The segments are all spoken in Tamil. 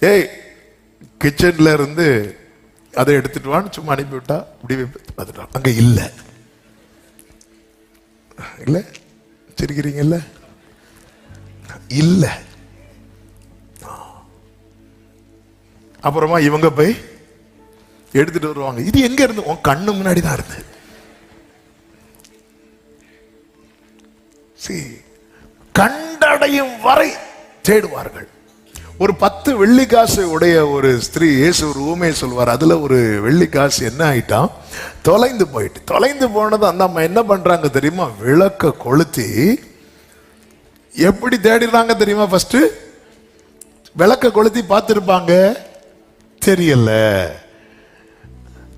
ஏய் கிச்சன்ல இருந்து அதை எடுத்துட்டு வான்னு சும்மா அனுப்பி விட்டா இப்படி பார்த்துட்டான் அங்க இல்ல. இல்ல? சிரிக்கிறீங்கல்ல? இல்ல. அப்புறமா இவங்க போய் எடுத்துட்டு வருவாங்க. இது எங்க இருந்து? உன் கண்ணு முன்னாடி தான் இருந்து. கண்டடையும் வரை தேடுவார்கள். ஒரு பத்து வெள்ளிக்காசு உடைய ஒரு ஸ்திரீ இயேசு ஒரு ஊமையை சொல்வார் அதில் ஒரு வெள்ளிக்காசு என்ன ஆயிட்டான்? தொலைந்து போயிட்டு. தொலைந்து போனது அந்த அம்மா என்ன பண்ணுறாங்க தெரியுமா? விளக்க கொளுத்தி எப்படி தேடிடுறாங்க தெரியுமா ஃபஸ்ட்டு விளக்க கொளுத்தி பார்த்துருப்பாங்க? தெரியல.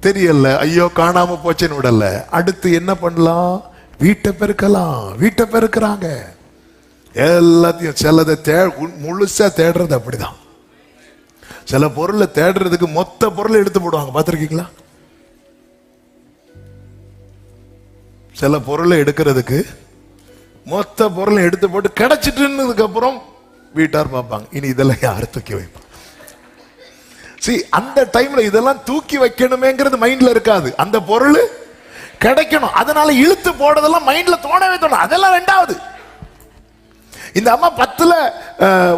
தெரியல. ஐயோ காணாமல் போச்சுன்னு விடல. அடுத்து என்ன பண்ணலாம்? வீட்டை பெருக்கலாம். வீட்டை பெருக்கிறாங்க. எல்லாத்தையும் சிலதை தே முழுசாக முழுசா தேடுறது அப்படிதான். சில பொருளை தேடுறதுக்கு மொத்த பொருளை எடுத்து போடுவாங்க. பார்த்துருக்கீங்களா? சில பொருளை எடுக்கிறதுக்கு மொத்த பொருளை எடுத்து போட்டு கிடைச்சிட்டுன்னதுக்கு அப்புறம் வீட்டார் பார்ப்பாங்க. இனி இதெல்லாம் யார் தூக்கி வைப்பாங்க சி அந்த டைம்ல இதெல்லாம் தூக்கி வைக்கணுமேங்கிறது மைண்ட்ல இருக்காது. அந்த பொருள் கிடைக்கணும். அதனால இழுத்து போடுறதெல்லாம் மைண்ட்ல தோணவே தோணும் அதெல்லாம் ரெண்டாவது. இந்த அம்மா பத்துல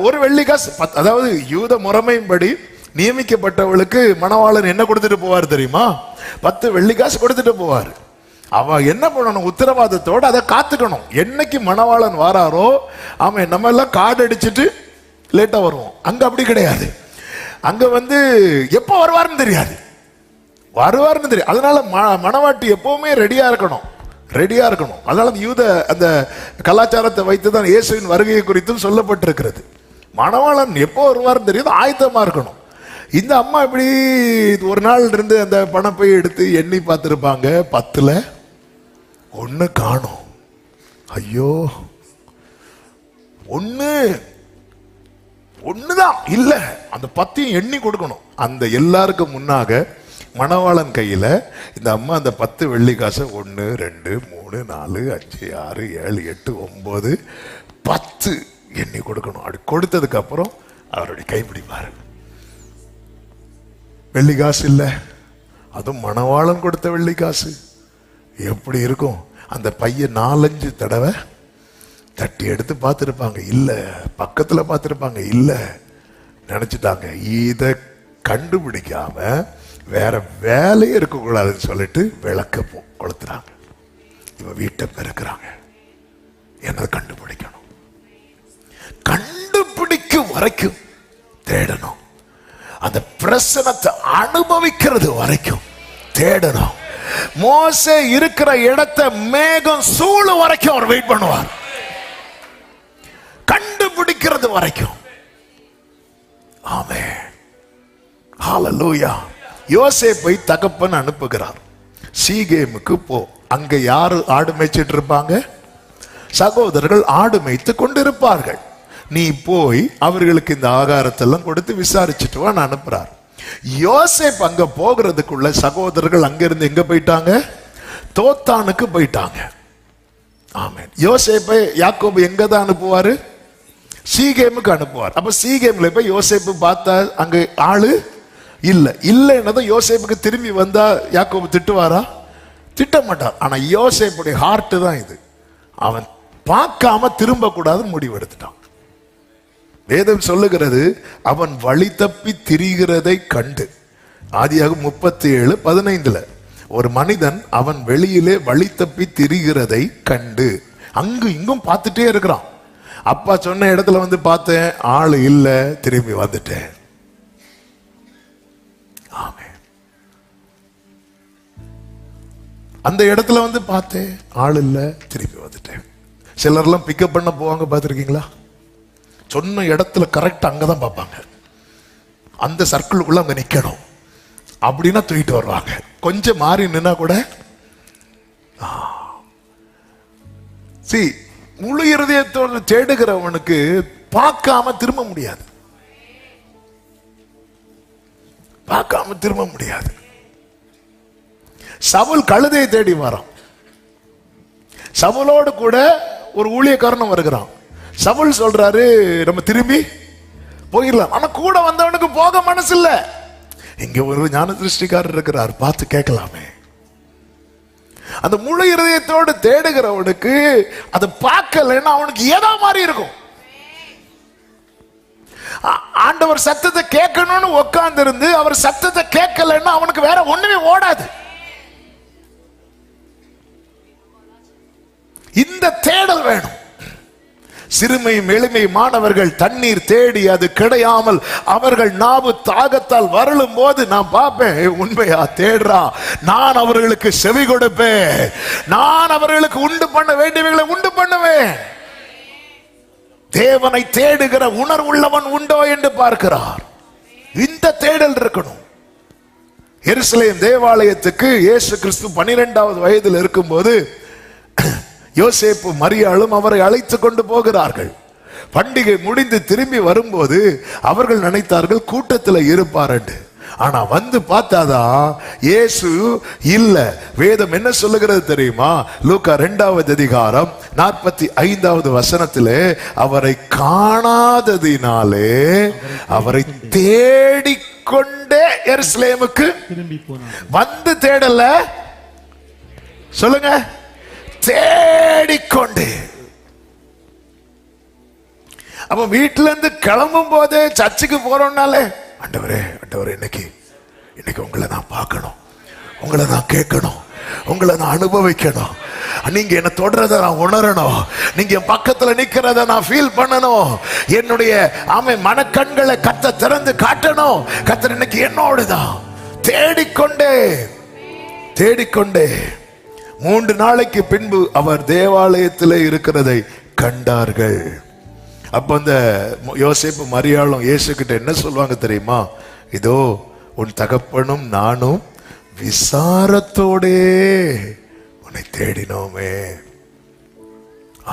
ஒரு வெள்ளிக்காசு பத்- அதாவது யூத முறைமையின்படி நியமிக்கப்பட்டவளுக்கு மணவாளன் என்ன கொடுத்துட்டு போவார் தெரியுமா? பத்து வெள்ளிக்காசு கொடுத்துட்டு போவார். அவ என்ன பண்ணணும்? உத்தரவாதத்தோடு அதை காத்துக்கணும். என்னைக்கு மணவாளன் வாராரோ அவன் நம்ம எல்லாம் கார்டு அடிச்சிட்டு லேட்டா வருவோம் அங்க அப்படி கிடையாது. அங்க வந்து எப்போ வருவார்னு தெரியாது. வருவார்னு தெரியும் அதனால ம- மணவாட்டி எப்பவுமே ரெடியா இருக்கணும். ரெடியா இருக்கணும். அதனால அந்த யூத அந்த கலாச்சாரத்தை வைத்து தான் இயேசுவின் வருகையை குறித்தும் சொல்லப்பட்டிருக்கிறது. மணவாளன் எப்போ வருவார்னு தெரியுது ஆயத்தமா இருக்கணும். இந்த அம்மா இப்படி ஒரு நாள் இருந்து அந்த பணப்பை எடுத்து எண்ணி பார்த்துருப்பாங்க பத்துல ஒன்று காணும். ஐயோ ஒண்ணு ஒண்ணுதான். இல்லை அந்த பத்தையும் எண்ணி கொடுக்கணும். அந்த எல்லாருக்கும் முன்னாக மணவாளன் கையில் இந்த அம்மா அந்த பத்து வெள்ளி காசை ஒன்று ரெண்டு மூணு நாலு அஞ்சு ஆறு ஏழு எட்டு ஒம்பது பத்து எண்ணி கொடுக்கணும். அப்படி கொடுத்ததுக்கப்புறம் அவருடைய கைப்பிடிப்பார் வெள்ளி காசு இல்லை. அதுவும் மணவாளன் கொடுத்த வெள்ளி காசு. எப்படி இருக்கும்? அந்த பையன் நாலஞ்சு தடவை தட்டி எடுத்து பார்த்துருப்பாங்க. இல்லை பக்கத்தில் பார்த்துருப்பாங்க. இல்லை நினச்சிட்டாங்க. இதை கண்டுபிடிக்காம வேற வேலையே இருக்கக்கூடாதுன்னு சொல்லிட்டு விளக்க போ- கொளுத்துறாங்க. இவன் வீட்டை பெருக்கிறாங்க. என்னது கண்டுபிடிக்கணும். கண்டுபிடிக்கும் வரைக்கும் தேடணும். அந்த பிரசனத்தை அனுபவிக்கிறது வரைக்கும் தேடணும். மோசே இருக்கிற இடத்தை மேகம் சூழு வரைக்கும் அவர் வெயிட் பண்ணுவார். கண்டுபிடிக்கிறது வரைக்கும். ஆமே ஹalleluya. யோசேப்பை தகப்பன் அனுப்புகிறார். சீகேமுக்கு போ. அங்க யாரு ஆடு மேய்ச்சிட்டு இருப்பாங்க சகோதரர்கள் ஆடு மேய்த்து கொண்டிருப்பார்கள். நீ போய் அவர்களுக்கு இந்த ஆகாரத்தெல்லாம் கொடுத்து விசாரிச்சுட்டு வான்னு அனுப்புறார். யோசேப் அங்க போகிறதுக்குள்ள சகோதரர்கள் அங்கிருந்து எங்க போயிட்டாங்க? தோத்தானுக்கு போயிட்டாங்க. ஆமேன். யோசேப்பை யாக்கோபு எங்க தான் அனுப்புவாரு? சீகேமுக்கு அனுப்புவார். அப்ப சீகேம்ல போய் யோசேப்பு பார்த்தா அங்க ஆளு இல்லை இல்லைன்னதும் யோசேப்புக்கு திரும்பி வந்தால் யாக்கோபு திட்டுவாரா? திட்ட மாட்டார் ஆனால் யோசேப்புடைய ஹார்ட்டு தான் இது. அவன் பார்க்காம திரும்பக்கூடாதுன்னு முடிவெடுத்துட்டான். முடிவு எடுத்துட்டான் வேதம் சொல்லுகிறது அவன் வழி தப்பி திரிகிறதை கண்டு. ஆதியாக முப்பத்தி ஏழு பதினைந்துல ஒரு மனிதன் அவன் வெளியிலே வழி தப்பி திரிகிறதை கண்டு. அங்கு இங்கும் பார்த்துட்டே இருக்கிறான். அப்பா சொன்ன இடத்துல வந்து பார்த்தேன் ஆள் இல்லை திரும்பி வந்துட்டேன். அந்த இடத்துல வந்து பார்த்தேன் ஆள் இல்லை. திருப்பி வந்துட்டேன். சிலர்லாம் பிக்கப் பண்ண போவாங்க பார்த்துருக்கீங்களா? சொன்ன இடத்துல கரெக்டாக அங்கே தான் பார்ப்பாங்க. அந்த சர்க்கிளுக்குள்ளே அங்கே நிற்கணும் அப்படின்னா தூக்கிட்டு வருவாங்க. கொஞ்சம் மாறி நின்னா கூட சி முழு இருதயத்தோடு தேடுகிறவனுக்கு பார்க்காம திரும்ப முடியாது. பார்க்காம திரும்ப முடியாது. சவுல் கழுதையை தேடி வரான். சவுலோடு கூட ஒரு ஊழியக்காரனும் வருகிறான். சவுல் சொல்றாரு நம்ம திரும்பி போயிடலாம். ஆனா கூட வந்தவனுக்கு போக மனசு இல்ல இங்க ஒரு ஞான திருஷ்டிக்காரர் இருக்கிறார் பார்த்து கேட்கலாமே. அந்த முழு இருதயத்தோடு தேடுகிறவனுக்கு அதை பார்க்கலன்னா அவனுக்கு ஏதா மாதிரி இருக்கும். ஆண்டவர் சத்தத்தை கேட்கணும்னு உட்கார்ந்து இருந்து அவர் சத்தத்தை கேட்கலைன்னா அவனுக்கு வேற ஒண்ணுமே ஓடாது. இந்த தேடல் வேணும். சிறுமையும் எளிமை மாணவர்கள் தண்ணீர் தேடி அது கிடையாமல் அவர்கள் நாவு தாகத்தால் வரலும் போது நான் பார்ப்பேன் உண்மையா? தேடுறா. நான் அவர்களுக்கு செவி கொடுப்பேன். நான் அவர்களுக்கு உண்டு பண்ண வேண்டியவைகளை உண்டு பண்ணுவேன். தேவனை தேடுகிற உணர்வுள்ளவன் உண்டோ என்று பார்க்கிறார். இந்த தேடல் இருக்கணும். எருசலேம் தேவாலயத்துக்கு இயேசு கிறிஸ்து பனிரெண்டாவது வயதில் இருக்கும்போது யோசேப்பு மரியாளும் அவரை அழைத்து கொண்டு போகிறார்கள். பண்டிகை முடிந்து திரும்பி வரும்போது அவர்கள் நினைத்தார்கள் கூட்டத்தில் இருப்பார் ஆனா வந்து பார்த்தாதான் இயேசு இல்ல. வேதம் என்ன சொல்லுகிறது தெரியுமா? லூக்கா ரெண்டாவது அதிகாரம் நாற்பத்தி ஐந்தாவது வசனத்திலே அவரை காணாததினாலே அவரை தேடிக்கொண்டே எருசலேமுக்கு வந்து தேடல. சொல்லுங்க. தேடிக்கொண்டு. அப்ப வீட்டுல இருந்து கிளம்பும் போதே சர்ச்சுக்கு போறோம்னாலே ஆண்டவரே ஆண்டவரே இன்னைக்கு இன்னைக்கு உங்களை நான் பார்க்கணும். உங்களை நான் கேட்கணும். உங்களை நான் அனுபவிக்கணும். நீங்க என்ன தொடரத நான் உணரணும். நீங்க என் பக்கத்துல நிக்கிறத நான் ஃபீல் பண்ணணும். என்னுடைய ஆமை மனக்கண்களை கத்த திறந்து காட்டணும். கத்தர் இன்னைக்கு என்னோடுதான். தேடிக்கொண்டே தேடிக்கொண்டே. மூன்று நாளைக்கு பின்பு அவர் தேவாலயத்தில் இருக்கிறதை கண்டார்கள். அப்ப அந்த யோசேப்பு மரியாளும் இயேசு கிட்ட என்ன சொல்லுவாங்க தெரியுமா? இதோ உன் தகப்பனும் நானும் விசாரத்தோடே உன்னை தேடினோமே.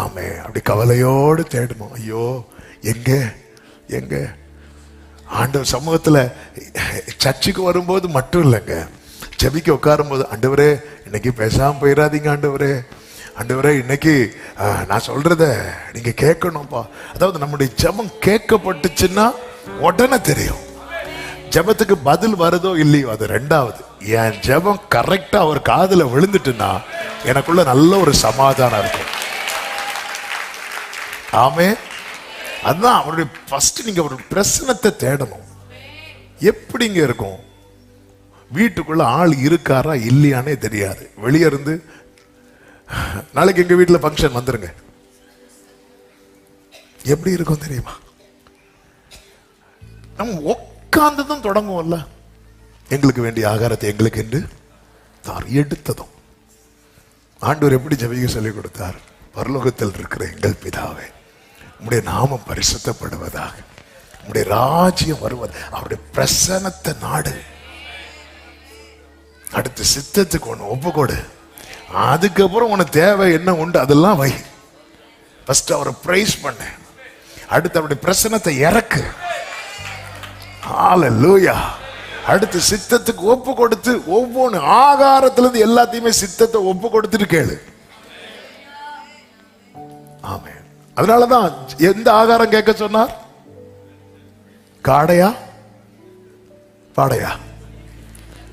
ஆமே அப்படி கவலையோடு தேடணும் ஐயோ எங்க? எங்க? ஆண்டவர் சமூகத்துல சர்ச்சுக்கு வரும்போது மட்டும் இல்லைங்க. ஜெபிக்க உட்காரும்போது ஆண்டவரே இன்னைக்கு பேசாமல் போயிடாதீங்க ஆண்டவரே. ஆண்டவரே இன்னைக்கு நான் சொல்றத நீங்க கேட்கணும்ப்பா. அதாவது நம்முடைய ஜெபம் கேட்கப்பட்டுச்சுன்னா உடனே தெரியும். ஜெபத்துக்கு பதில் வருதோ இல்லையோ அது ரெண்டாவது. என் ஜெபம் கரெக்டாக அவர் காதில் விழுந்துட்டுன்னா எனக்குள்ள நல்ல ஒரு சமாதானம் இருக்கும். ஆமே. அதுதான் அவருடைய ஃபஸ்ட்டு நீங்கள் ஒரு பிரசனத்தை தேடணும். எப்படிங்க இருக்கும்? வீட்டுக்குள்ள ஆள் இருக்காரா இல்லையானே தெரியாது. வெளியே இருந்து நாளைக்கு எங்க வீட்டுல ஃபங்க்ஷன் வந்துருங்க. எப்படி இருக்கும் தெரியுமா? நம்ம உட்கார்ந்து தான் தொடங்குவோம்ல. எங்களுக்கு வேண்டிய ஆகாரத்தை எங்களுக்கு என்று தார் எடுத்ததும். ஆண்டவர் எப்படி ஜபிக்க சொல்லிக் கொடுத்தார்? பரலோகத்தில் இருக்கிற எங்கள் பிதாவே உடைய நாமம் பரிசுத்தப்படுவதாக உடைய ராஜ்யம் வருவது அவருடைய பிரசனத்தை நாடு அடுத்து சித்தத்துக்கு ஒன்று ஒப்பு கொடு. அதுக்கப்புறம் உனக்கு தேவை என்ன உண்டு அதெல்லாம் வை. ஃபர்ஸ்ட் அவரை ப்ரைஸ் பண்ணு. அடுத்து அவருடைய பிரசனத்தை இறக்கு. ஹalleluya அடுத்து சித்தத்துக்கு ஒப்பு கொடுத்து ஒவ்வொன்று ஆகாரத்துல இருந்து எல்லாத்தையுமே சித்தத்தை ஒப்பு கொடுத்துட்டு கேளு. ஆமே அதனாலதான் எந்த ஆகாரம் கேட்க சொன்னார்? காடையா? பாடையா?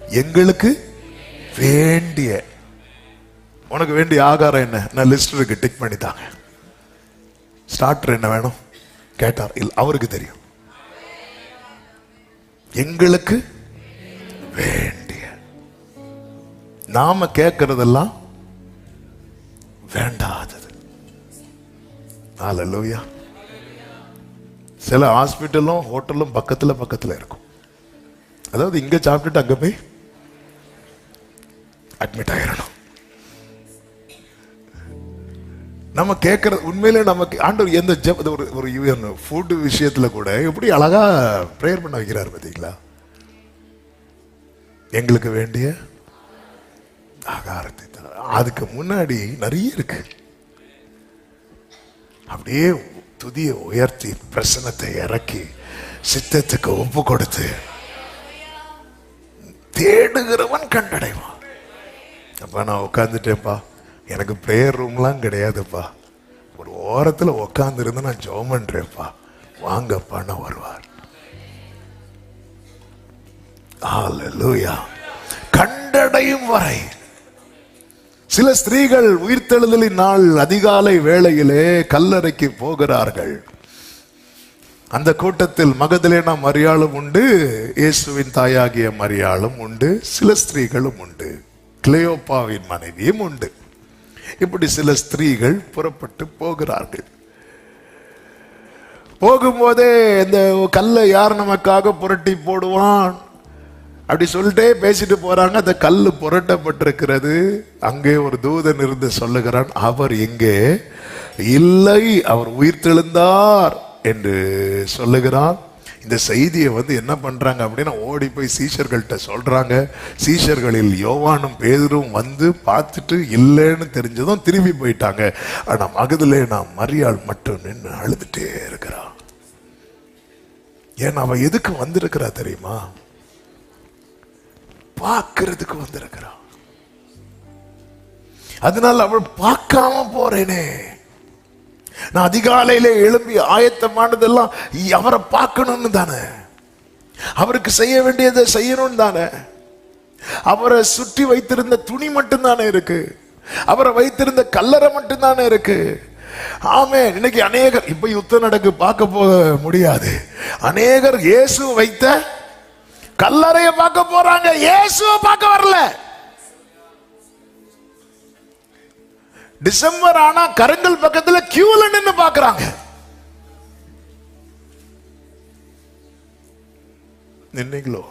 எங்களுக்கு வேண்டிய உனக்கு வேண்டிய ஆகாரம் என்ன? நான் லிஸ்ட் இருக்கு டிக் பண்ணி தாங்க. ஸ்டார்டர் என்ன வேணும்? கேட்டார். இல்லை அவருக்கு தெரியும். எங்களுக்கு வேண்டிய. நாம கேட்கறதெல்லாம் வேண்டாதது. ஹalleluya சில ஹாஸ்பிட்டலும் ஹோட்டலும் பக்கத்துல பக்கத்துல இருக்கும். அதாவது இங்க சாப்பிட்டுட்டு அங்க போய் அட்மிட் ஆயிடணும் நம்ம கேட்கறது உண்மையிலே நமக்கு ஆண்டவர் எந்த ஜெப ஒரு ஒரு ஃபுட் விஷயத்தில் கூட எப்படி அழகாக ப்ரேயர் பண்ண வைக்கிறார் பார்த்தீங்களா? எங்களுக்கு வேண்டிய ஆகாரத்தை தர. அதுக்கு முன்னாடி நிறைய இருக்கு. அப்படியே துதியை உயர்த்தி பிரசனத்தை இறக்கி சித்தத்துக்கு ஒப்பு கொடுத்து தேடுகிறவன் கண்டடைவான். அப்பா நான் உட்காந்துட்டேன்ப்பா எனக்கு ப்ரேயர் ரூம்லாம் கிடையாதுப்பா. ஒரு ஓரத்துல உட்காந்துருந்து நான் ஜோம் பண்ணுறேன்ப்பா வாங்கப்பான்னு வருவார். ஹalleluya கண்டடையும் வரை. சில ஸ்திரீகள் உயிர்த்தெழுதலின் நாள் அதிகாலை வேளையிலே கல்லறைக்கு போகிறார்கள். அந்த கூட்டத்தில் மகதலேனா மரியாளும் உண்டு இயேசுவின் தாயாகிய மரியாளும் உண்டு சில ஸ்திரீகளும் உண்டு. கிளையோப்பாவின் மனைவியும் உண்டு. இப்படி சில ஸ்திரீகள் புறப்பட்டு போகிறார்கள். போகும்போதே இந்த கல்லை யார் நமக்காக புரட்டி போடுவான்? அப்படி சொல்லிட்டே பேசிட்டு போறாங்க. அந்த கல் புரட்டப்பட்டிருக்கிறது. அங்கே ஒரு தூதன் இருந்து சொல்லுகிறான் அவர் இங்கே இல்லை அவர் உயிர்த்தெழுந்தார் என்று சொல்லுகிறான். இந்த செய்தியை வந்து என்ன பண்றாங்க அப்படின்னா ஓடி போய் சீஷர்கள்ட்ட சொல்றாங்க. சீஷர்களில் யோவானும் பேதரும் வந்து பார்த்துட்டு இல்லைன்னு தெரிஞ்சதும் திரும்பி போயிட்டாங்க. ஆனால் மகதிலே நான் மரியாள் மட்டும் நின்று அழுதுட்டே இருக்கிறான் ஏன் அவன் எதுக்கு வந்திருக்கிறா தெரியுமா? பார்க்கறதுக்கு வந்திருக்கிறான் அதனால அவள் பார்க்காம போறேனே. நான் அதிகாலையில எழும்பி ஆயத்தமானதெல்லாம் அவரை பார்க்கணும்னு தானே. அவருக்கு செய்ய வேண்டியதை செய்யணும்னு தானே. அவரை சுற்றி வைத்திருந்த துணி மட்டும்தானே இருக்கு. அவரை வைத்திருந்த கல்லறை மட்டும்தானே இருக்கு. ஆமே இன்னைக்கு அநேகர் இப்ப யுத்தம் நடக்கு பார்க்க போக முடியாது. அநேகர் இயேசு வைத்த கல்லறைய பார்க்க போறாங்க. இயேசுவை பார்க்க வரல. டிசம்பர் ஆனா கருங்கல் பக்கத்துல கியூல நின்னு பாக்குறாங்க. நின்னீங்களோ?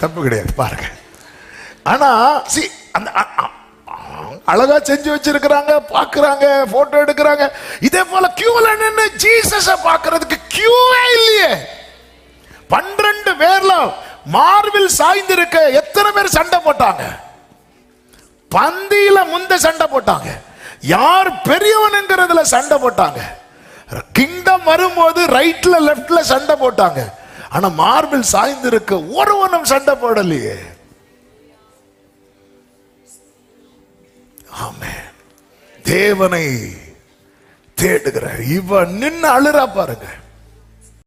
தப்பு கிடையாது பாருங்க. ஆனா சி அந்த அழகா செஞ்சு வச்சிருக்கிறாங்க பாக்குறாங்க போட்டோ எடுக்கிறாங்க. இதே போல கியூல நின்று ஜீசஸ பாக்குறதுக்கு கியூவே இல்லையே. பன்னிரண்டு பேர்ல மார்பில் சாய்ந்திருக்க எத்தனை பேர் சண்டை போட்டாங்க? பந்தியில முந்த சண்டை போட்டாங்க. யார் பெரியவனுங்கிறதுல சண்டை போட்டாங்க. கிங்டம் வரும்போது ரைட்ல லெஃப்ட்ல சண்டை போட்டாங்க. ஆனா மார்பிள் சாய்ந்திருக்க ஒருவனும் சண்டை போடலையே. ஆமே தேவனை தேடுகிறார். இவன் நின்று அழுறா பாருங்க.